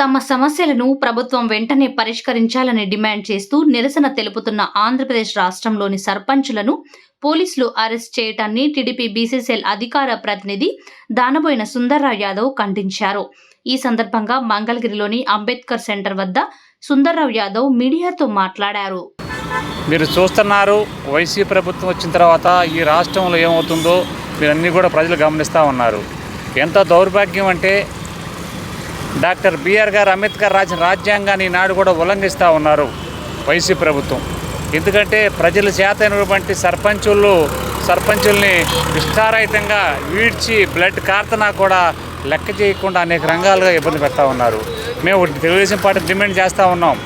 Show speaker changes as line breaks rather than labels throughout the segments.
తమ సమస్యలను ప్రభుత్వం వెంటనే పరిష్కరించాలని డిమాండ్ చేస్తూ నిరసన తెలుపుతున్న ఆంధ్రప్రదేశ్ రాష్ట్రంలోని సర్పంచులను పోలీసులు అరెస్ట్ చేయటాన్ని టీడీపీ బీసీసీఎల్ అధికార ప్రతినిధి దానబోయిన సుందర్రావు యాదవ్ ఖండించారు. ఈ సందర్భంగా మంగళగిరిలోని అంబేద్కర్ సెంటర్ వద్ద సుందర్రావు యాదవ్ మీడియాతో మాట్లాడారు.
మీరు చూస్తున్నారు వైసీ ప్రభుత్వం వచ్చిన తర్వాత ఈ రాష్ట్రంలో ఏమవుతుందో మీరన్నీ కూడా ప్రజలు గమనిస్తూ ఉన్నారు. ఎంత దౌర్భాగ్యం అంటే డాక్టర్ బిఆర్ గారు అంబేద్కర్ రాసిన రాజ్యాంగాన్ని ఈనాడు కూడా ఉల్లంఘిస్తూ ఉన్నారు వైసీ ప్రభుత్వం. ఎందుకంటే ప్రజల చేతైనటువంటి సర్పంచులు సర్పంచుల్ని విస్తారహితంగా వీడ్చి బ్లడ్ కార్తనా కూడా లెక్క చేయకుండా అనేక రంగాలుగా ఇబ్బంది పెడతా ఉన్నారు. మేము తెలుగుదేశం పార్టీ డిమాండ్ చేస్తూ ఉన్నాం.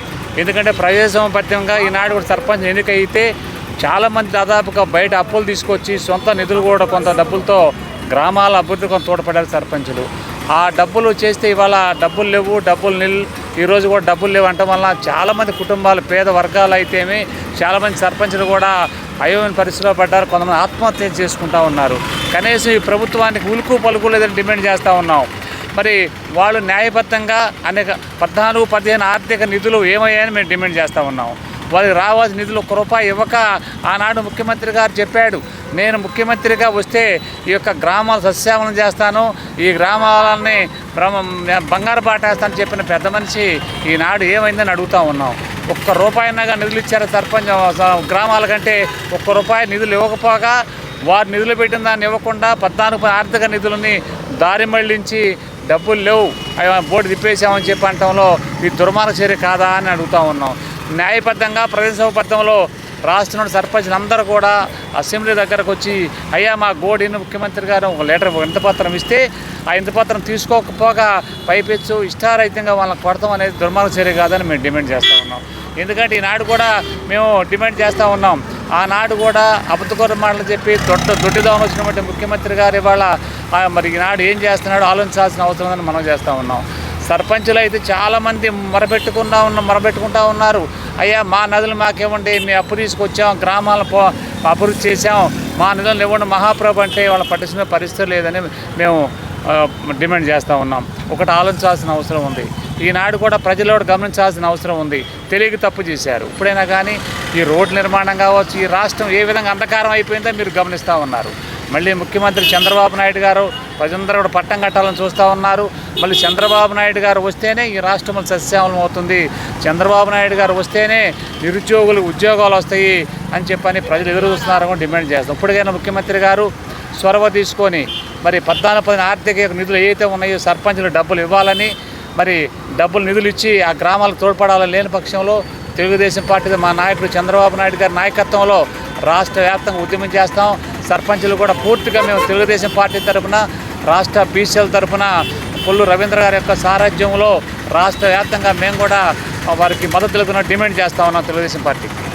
ఎందుకంటే ప్రజాస్వామ్యబద్ధంగా ఈనాడు కూడా సర్పంచ్ ఎన్నికైతే చాలామంది దాదాపుగా బయట అప్పులు తీసుకొచ్చి సొంత నిధులు కూడా కొంత డబ్బులతో గ్రామాల అభివృద్ధి కొంత తోడ్పడారు సర్పంచులు. ఆ డబ్బులు చేస్తే ఇవాళ డబ్బులు లేవు డబ్బులు నిల్ ఈరోజు కూడా డబ్బులు లేవు అంటం వల్ల చాలామంది కుటుంబాలు పేద వర్గాలు అయితేమి చాలామంది సర్పంచులు కూడా అయోమైన పరిస్థితిలో పడ్డారు కొంతమంది ఆత్మహత్య చేసుకుంటా ఉన్నారు. కనీసం ఈ ప్రభుత్వానికి ఉలుకు పలుకు లేదని డిమాండ్ చేస్తూ ఉన్నాం. మరి వాళ్ళు న్యాయబద్ధంగా అనేక పద్నాలుగు పదిహేను ఆర్థిక నిధులు ఏమయ్యాయని మేము డిమాండ్ చేస్తూ ఉన్నాం. వాళ్ళకి రావాల్సిన నిధులు ఒక్క రూపాయి ఇవ్వక ఆనాడు ముఖ్యమంత్రి గారు చెప్పాడు. నేను ముఖ్యమంత్రిగా వస్తే ఈ యొక్క గ్రామాలు సస్యామలం చేస్తాను. ఈ గ్రామాలని బంగారు బాటేస్తానని చెప్పిన పెద్ద మనిషి ఈనాడు ఏమైందని అడుగుతా ఉన్నాం. ఒక్క రూపాయినాగా నిధులు ఇచ్చారు సర్పంచ్? గ్రామాల కంటే ఒక్క రూపాయి నిధులు ఇవ్వకపోగా వారు నిధులు పెట్టిన దాన్ని ఇవ్వకుండా పద్నాలుగు ఆర్థిక నిధులని దారి మళ్ళించి డబ్బులు లేవు. బోర్డు తిప్పేసామని చెప్పి అంటంలో ఇది దుర్మార్గ చర్య కాదా అని అడుగుతా ఉన్నాం. న్యాయబద్ధంగా ప్రజాస్వామ్యబద్ధంలో రాష్ట్రంలో సర్పంచ్లు అందరూ కూడా అసెంబ్లీ దగ్గరకు వచ్చి అయ్యా మా గోడిని ముఖ్యమంత్రి గారు ఒక లెటర్ ఇంతపత్రం ఇస్తే ఆ ఇంతపత్రం తీసుకోకపోగా పైపెచ్చు ఇష్టారహితంగా వాళ్ళని కొడతాం అనేది దుర్మార్గ చర్య కాదని మేము డిమాండ్ చేస్తూ ఉన్నాం. ఎందుకంటే ఈనాడు కూడా మేము డిమాండ్ చేస్తూ ఉన్నాం. ఆనాడు కూడా అబద్ధకూర మాటలు చెప్పి దొడ్డ దొడ్డిదాం వచ్చినటువంటి ముఖ్యమంత్రి గారు ఇవాళ మరి ఈనాడు ఏం చేస్తున్నాడో ఆలోచించాల్సిన అవసరం ఉందని మనం చేస్తూ ఉన్నాం. సర్పంచులు అయితే చాలామంది మొరబెట్టుకుంటా ఉన్న మరబెట్టుకుంటా ఉన్నారు. అయ్యా మా నదులు మాకేమండి మేము అప్పు తీసుకొచ్చాం గ్రామాలను పో అభివృద్ధి చేసాం మా నదులను ఇవ్వండి మహాప్రభు అంటే వాళ్ళ పట్టించిన పరిస్థితి లేదని మేము డిమాండ్ చేస్తూ ఉన్నాం. ఒకటి ఆలోచించాల్సిన అవసరం ఉంది. ఈనాడు కూడా ప్రజలు గమనించాల్సిన అవసరం ఉంది. తెలియక తప్పు చేశారు. ఇప్పుడైనా కానీ ఈ రోడ్డు నిర్మాణం కావచ్చు ఈ రాష్ట్రం ఏ విధంగా అంధకారం అయిపోయిందో మీరు గమనిస్తూ ఉన్నారు. మళ్ళీ ముఖ్యమంత్రి చంద్రబాబు నాయుడు గారు ప్రజలందరూ కూడా పట్టం కట్టాలని చూస్తూ ఉన్నారు. మళ్ళీ చంద్రబాబు నాయుడు గారు వస్తేనే ఈ రాష్ట్రం సస్యామలం అవుతుంది. చంద్రబాబు నాయుడు గారు వస్తేనే నిరుద్యోగులు ఉద్యోగాలు వస్తాయి అని చెప్పని ప్రజలు ఎదురు చూస్తున్నారని డిమాండ్ చేస్తాం ఇప్పటికైనా ముఖ్యమంత్రి గారు చొరవ తీసుకొని మరి పద్నాలుగు పది ఆర్థిక నిధులు ఏవైతే ఉన్నాయో సర్పంచులు డబ్బులు ఇవ్వాలని మరి డబ్బులు నిధులు ఇచ్చి ఆ గ్రామాలకు తోడ్పడాలని లేని పక్షంలో తెలుగుదేశం పార్టీ మా నాయకుడు చంద్రబాబు నాయుడు గారి నాయకత్వంలో రాష్ట్ర వ్యాప్తంగా ఉద్యమం చేస్తాం. సర్పంచులు కూడా పూర్తిగా మేము తెలుగుదేశం పార్టీ తరఫున రాష్ట్ర బీసీఎల్ తరఫున పొల్లు రవీంద్ర గారి యొక్క సారథ్యంలో రాష్ట్ర వ్యాప్తంగా మేము కూడా వారికి మద్దతు డిమాండ్ చేస్తా ఉన్నాం తెలుగుదేశం పార్టీకి.